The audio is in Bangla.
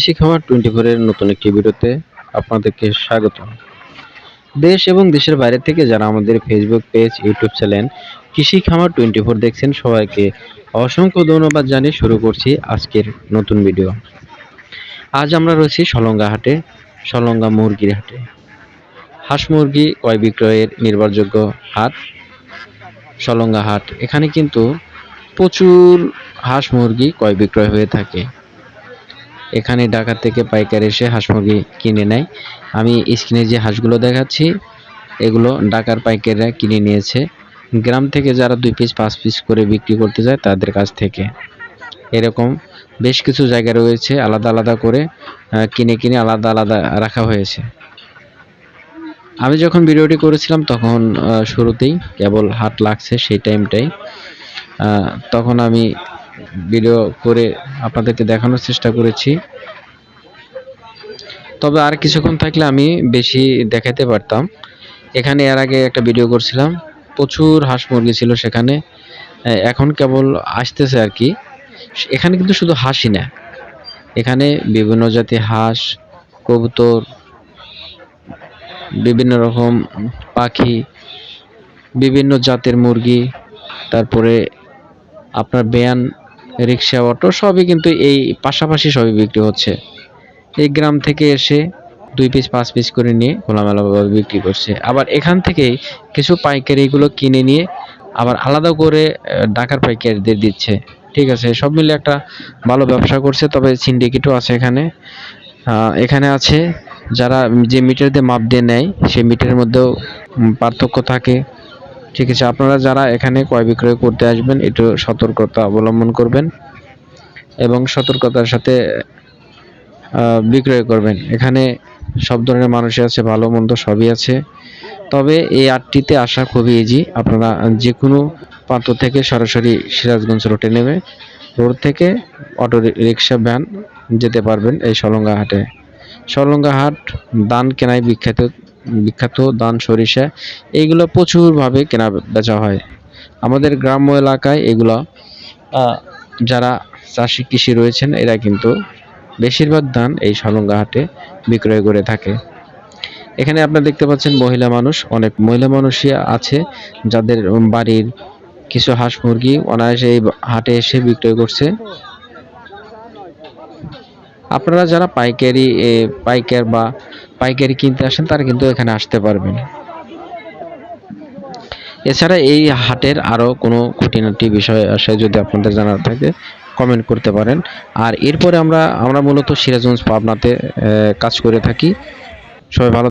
কৃষি খামার টোয়েন্টি ফোরের নতুন একটি ভিডিওতে আপনাদেরকে স্বাগত। দেশ এবং দেশের বাইরে থেকে যারা আমাদের ফেসবুক পেজ ইউটিউব চ্যানেল কৃষি খামার টোয়েন্টি ফোর দেখছেন, সবাইকে অসংখ্য ধন্যবাদ জানিয়ে শুরু করছি আজকের নতুন ভিডিও। আজ আমরা রয়েছি সলঙ্গা হাটে, সলঙ্গা মুরগির হাটে। হাঁস মুরগি ক্রয় বিক্রয়ের নির্ভরযোগ্য হাট, সলঙ্গা হাট। এখানে কিন্তু প্রচুর হাঁস মুরগি ক্রয় বিক্রয় হয়ে থাকে। এখানে ঢাকা থেকে পাইকার এসে হাঁস মুরগি কিনে নেয়। আমি স্ক্রিনে যে হাঁসগুলো দেখাচ্ছি, এগুলো ঢাকার পাইকাররা কিনে নিয়েছে। গ্রাম থেকে যারা দুই পিস পাঁচ পিস করে বিক্রি করতে যায়, তাদের কাছ থেকে। এরকম বেশ কিছু জায়গা রয়েছে, আলাদা আলাদা করে কিনে কিনে আলাদা আলাদা রাখা হয়েছে। আমি যখন ভিডিওটি করেছিলাম, তখন শুরুতেই কেবল হাট লাগছে সেই টাইমটাই তখন আমি ভিডিও করে আপনাদেরকে দেখানোর চেষ্টা করেছি। তবে আর কিছুক্ষণ থাকলে আমি বেশি দেখাতে পারতাম। এখানে এর আগে একটা ভিডিও করছিলাম, প্রচুর হাঁস মুরগি ছিল সেখানে। এখন কেবল আসতেছে আর কি। এখানে কিন্তু শুধু হাঁসই না, এখানে বিভিন্ন জাতির হাঁস, কবুতর, বিভিন্ন রকম পাখি, বিভিন্ন জাতের মুরগি, তারপরে আপনার ভ্যান রিক্সা, অটো সবই কিন্তু এই পাশাপাশি সবই বিক্রি হচ্ছে। এই গ্রাম থেকে এসে দুই পিস, পাঁচ পিস করে নিয়ে খোলামেলাভাবে বিক্রি করছে। আবার এখান থেকেই কিছু পাইকারি এগুলো কিনে নিয়ে আবার আলাদা করে ঢাকার পাইকারিদের দিচ্ছে। ঠিক আছে, সব মিলে একটা ভালো ব্যবসা করছে, তবে সিন্ডিকেটও আছে এখানে। এখানে আছে যারা যে মিটার দিয়ে মাপ দিয়ে নেয়, সেই মিটারের মধ্যেও পার্থক্য থাকে। ঠিক আছে, আপনারা যারা এখানে ক্রয় বিক্রয় করতে আসবেন, একটু সতর্কতা অবলম্বন করবেন এবং সতর্কতার সাথে বিক্রয় করবেন। এখানে সব ধরনের মানুষই আছে, ভালো মন্দ সবই আছে। তবে এই আটটিতে আসা খুবই ইজি আপনারা যে কোনো প্রান্ত থেকে সরাসরি সিরাজগঞ্জ রোডে নেমে রোড থেকে অটো রিক্সা ভ্যান যেতে পারবেন এই সলঙ্গা হাটে। সলঙ্গা হাট ধান কেনায় বিখ্যাত বিখ্যাত ধান, সরিষা এইগুলো প্রচুরভাবে কেনা বেচা হয়। আমাদের গ্রাম্য এলাকায় এগুলো যারা চাষি কৃষি রয়েছেন, এরা কিন্তু বেশিরভাগ ধান এই সলঙ্গা হাটে বিক্রয় করে থাকে। এখানে আপনারা দেখতে পাচ্ছেন মহিলা মানুষ, অনেক মহিলা মানুষই আছে, যাদের বাড়ির কিছু হাঁস মুরগি অনায়াসে এই হাটে এসে বিক্রয় করছে। আপনারা যারা পাইকারি পাইকার বা পাইকারি কিনতে আসেন, তারা কিন্তু এখানে আসতে পারবেন। এছাড়া এই হাটের আরও কোনো খুঁটিনাটি বিষয় আসে যদি আপনাদের জানার থাকে কমেন্ট করতে পারেন। আর এরপরে আমরা আমরা মূলত সিরাজগঞ্জ পাবনাতে কাজ করে থাকি। সবাই ভালো